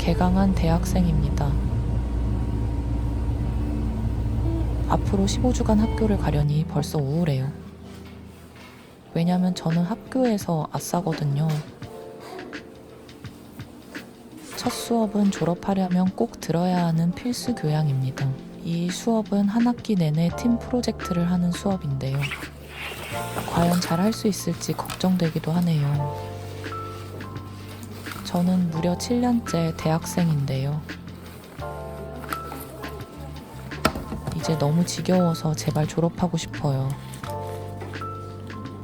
개강한 대학생입니다. 앞으로 15주간 학교를 가려니 벌써 우울해요. 왜냐면 저는 학교에서 아싸거든요. 첫 수업은 졸업하려면 꼭 들어야 하는 필수 교양입니다. 이 수업은 한 학기 내내 팀 프로젝트를 하는 수업인데요. 과연 잘 할 수 있을지 걱정되기도 하네요. 저는 무려 7년째 대학생인데요. 이제 너무 지겨워서 제발 졸업하고 싶어요.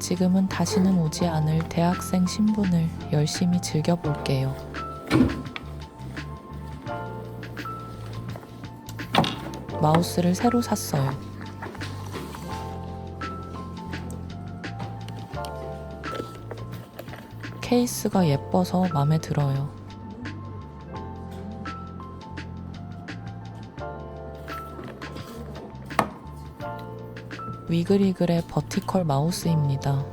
지금은 다시는 오지 않을 대학생 신분을 열심히 즐겨볼게요. 마우스를 새로 샀어요. 케이스가 예뻐서 마음에 들어요. 위글위글의 버티컬 마우스입니다.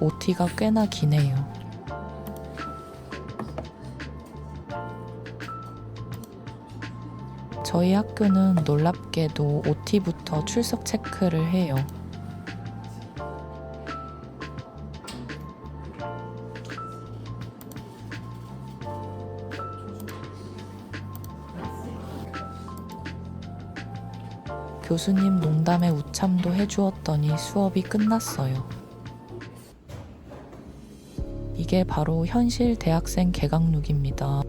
OT가 꽤나 기네요. 저희 학교는 놀랍게도 OT부터 출석 체크를 해요. 교수님 농담에 우참도 해주었더니 수업이 끝났어요. 이게 바로 현실 대학생 개강룩입니다.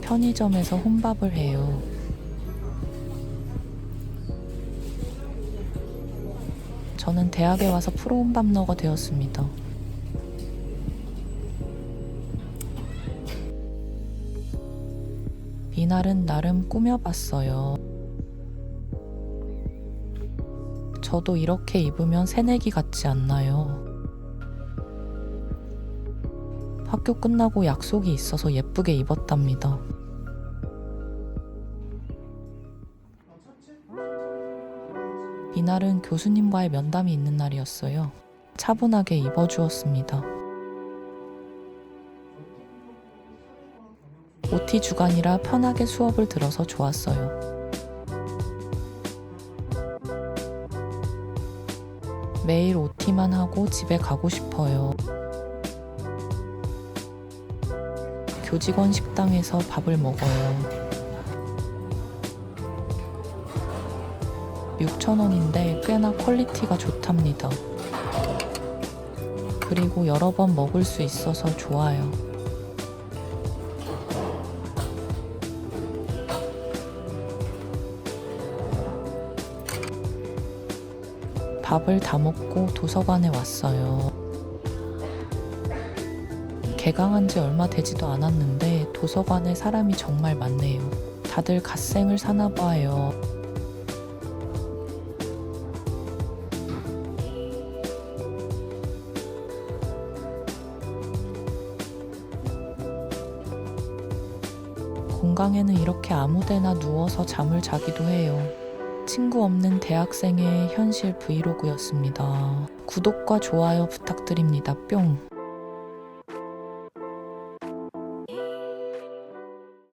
편의점에서 혼밥을 해요. 저는 대학에 와서 프로 혼밥러가 되었습니다. 이날은 나름 꾸며봤어요. 저도 이렇게 입으면 새내기 같지 않나요? 학교 끝나고 약속이 있어서 예쁘게 입었답니다. 이날은 교수님과의 면담이 있는 날이었어요. 차분하게 입어주었습니다. OT 주간이라 편하게 수업을 들어서 좋았어요. 매일 OT만 하고 집에 가고 싶어요. 교직원 식당에서 밥을 먹어요. 6,000원인데 꽤나 퀄리티가 좋답니다. 그리고 여러 번 먹을 수 있어서 좋아요. 밥을 다 먹고 도서관에 왔어요. 개강한 지 얼마 되지도 않았는데 도서관에 사람이 정말 많네요. 다들 갓생을 사나 봐요. 공강에는 이렇게 아무데나 누워서 잠을 자기도 해요. 친구 없는 대학생의 현실 브이로그였습니다. 구독과 좋아요 부탁드립니다. 뿅.